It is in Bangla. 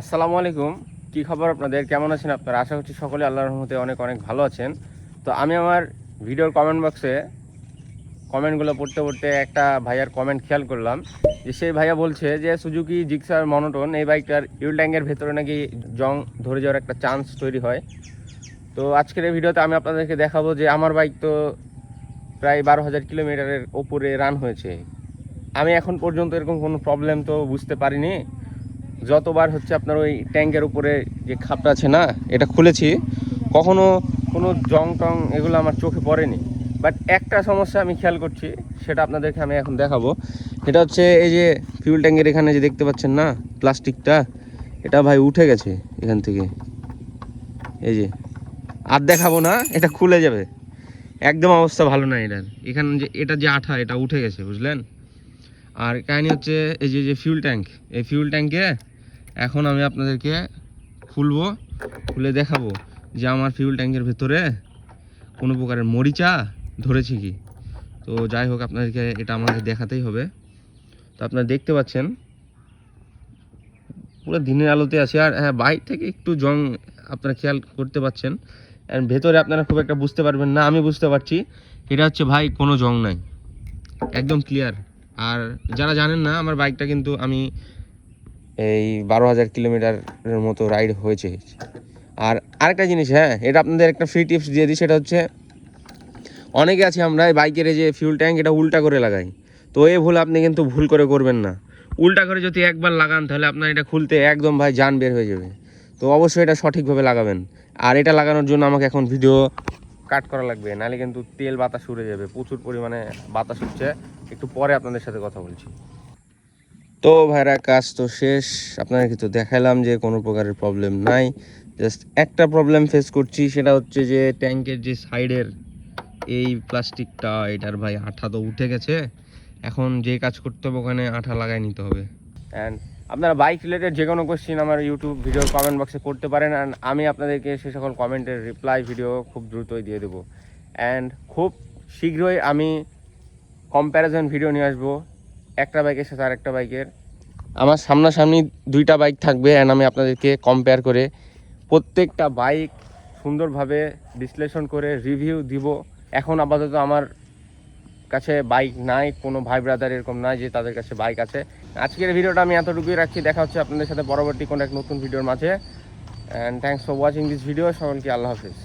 আসসালামু আলাইকুম। কি খবর আপনাদের? কেমন আছেন আপনারা? আশা করছি সকলে আল্লাহর রহমতে অনেক অনেক ভালো আছেন। তো আমি আমার ভিডিওর কমেন্ট বক্সে কমেন্টগুলো পড়তে পড়তে একটা ভাইয়ার কমেন্ট খেয়াল করলাম। যে সেই ভাইয়া বলছে যে সুজুকি জিক্সার মনোটন এই বাইকটার ইউল ট্যাঙ্কের ভেতরে নাকি জং ধরে যাওয়ার একটা চান্স তৈরি হয়। তো আজকের এই ভিডিওতে আমি আপনাদেরকে দেখাবো যে আমার বাইক তো প্রায় বারো হাজার কিলোমিটারের ওপরে রান হয়েছে। আমি এখন পর্যন্ত এরকম কোনো প্রবলেম তো বুঝতে পারিনি। যতবার হচ্ছে আপনার ওই ট্যাঙ্কের উপরে যে খাপটা আছে না, এটা খুলেছি, কখনো কোনো জং টং এগুলো আমার চোখে পড়েনি। বাট একটা সমস্যা আমি খেয়াল করছি, সেটা আপনাদেরকে আমি এখন দেখাবো। এটা হচ্ছে এই যে ফিউল ট্যাঙ্কের এখানে যে দেখতে পাচ্ছেন না, প্লাস্টিকটা, এটা ভাই উঠে গেছে এখান থেকে। এই যে, আর দেখাবো না, এটা খুলে যাবে। একদম অবস্থা ভালো না এটার। এখানে যে, এটা যে আঠা, এটা উঠে গেছে, বুঝলেন? আর কাহিনি হচ্ছে, এই যে যে ফিউল ট্যাঙ্ক এই ফিউল ট্যাঙ্কে এখন আমি আপনাদেরকে খুলবো, খুলে দেখাবো যে আমার ফিউল ট্যাঙ্কের ভেতরে কোনো প্রকারের মরিচা ধরেছে কি। তো যাই হোক, আপনাদেরকে এটা আমাকে দেখাতেই হবে। তো আপনারা দেখতে পাচ্ছেন, পুরো দিনের আলোতে আছে। আর হ্যাঁ বাইক থেকে একটু জং আপনারা খেয়াল করতে পাচ্ছেন। আর ভেতরে আপনারা খুব একটা বুঝতে পারবেন না, আমি বুঝতে পারছি। এটা হচ্ছে ভাই, কোনো জং নাই। একদম ক্লিয়ার আর যারা জানেন না, আমার বাইকটা কিন্তু আমি এই বারো হাজার কিলোমিটারের মতো রাইড হয়েছে। আর আরেকটা জিনিস হ্যাঁ এটা আপনাদের একটা ফ্রি টিপস দিয়ে দিই, সেটা হচ্ছে অনেকে আছি আমরা বাইকের যে ফিউল ট্যাঙ্ক এটা উল্টা করে লাগাই। তো এ ভুল আপনি কিন্তু ভুল করে করবেন না। উল্টা করে যদি একবার লাগান, তাহলে আপনার এটা খুলতে একদম ভাই যান, বের হয়ে যাবে। তো অবশ্যই এটা সঠিকভাবে লাগাবেন। আর এটা লাগানোর জন্য আমাকে এখন ভিডিও কাট করা লাগবে, নাহলে কিন্তু তেল বাতাস উড়ে যাবে, প্রচুর পরিমাণে বাতাস উঠছে। একটু পরে আপনাদের সাথে কথা বলছি। তো ভাইরা, কাজ তো শেষ। আপনাদেরকে তো দেখালাম যে কোনো প্রকারের প্রবলেম নাই। জাস্ট একটা প্রবলেম ফেস করছি, সেটা হচ্ছে যে ট্যাঙ্কের যে সাইডের এই প্লাস্টিকটা, এটার ভাই আঠা তো উঠে গেছে। এখন যে কাজ করতে হবে, ওখানে আঠা লাগাই নিতে হবে। অ্যান্ড আপনারা বাইক রিলেটেড যে কোনো কোশ্চিন আমার ইউটিউব ভিডিও কমেন্ট বক্সে করতে পারেন। অ্যান্ড আমি আপনাদেরকে সে সকল কমেন্টের রিপ্লাই ভিডিও খুব দ্রুতই দিয়ে দেবো। অ্যান্ড খুব শীঘ্রই আমি কম্প্যারিজন ভিডিও নিয়ে আসব। একটা বাইকের সাথে আরেকটা বাইকের আমার সামনাসামনি দুইটা বাইক থাকবে অ্যান্ড আমি আপনাদেরকে কম্পেয়ার করে প্রত্যেকটা বাইক সুন্দরভাবে বিশ্লেষণ করে রিভিউ দিব। এখন আপাতত আমার কাছে বাইক নাই, কোনো ভাই ব্রাদার এরকম নাই যে তাদের কাছে বাইক আছে। আজকের ভিডিওটা আমি এতটুকুই রাখছি, দেখা হচ্ছে আপনাদের সাথে পরবর্তী কোনো এক নতুন ভিডিওর মাঝে। And thanks for watching this video সকলকে আল্লাহ হাফিজ।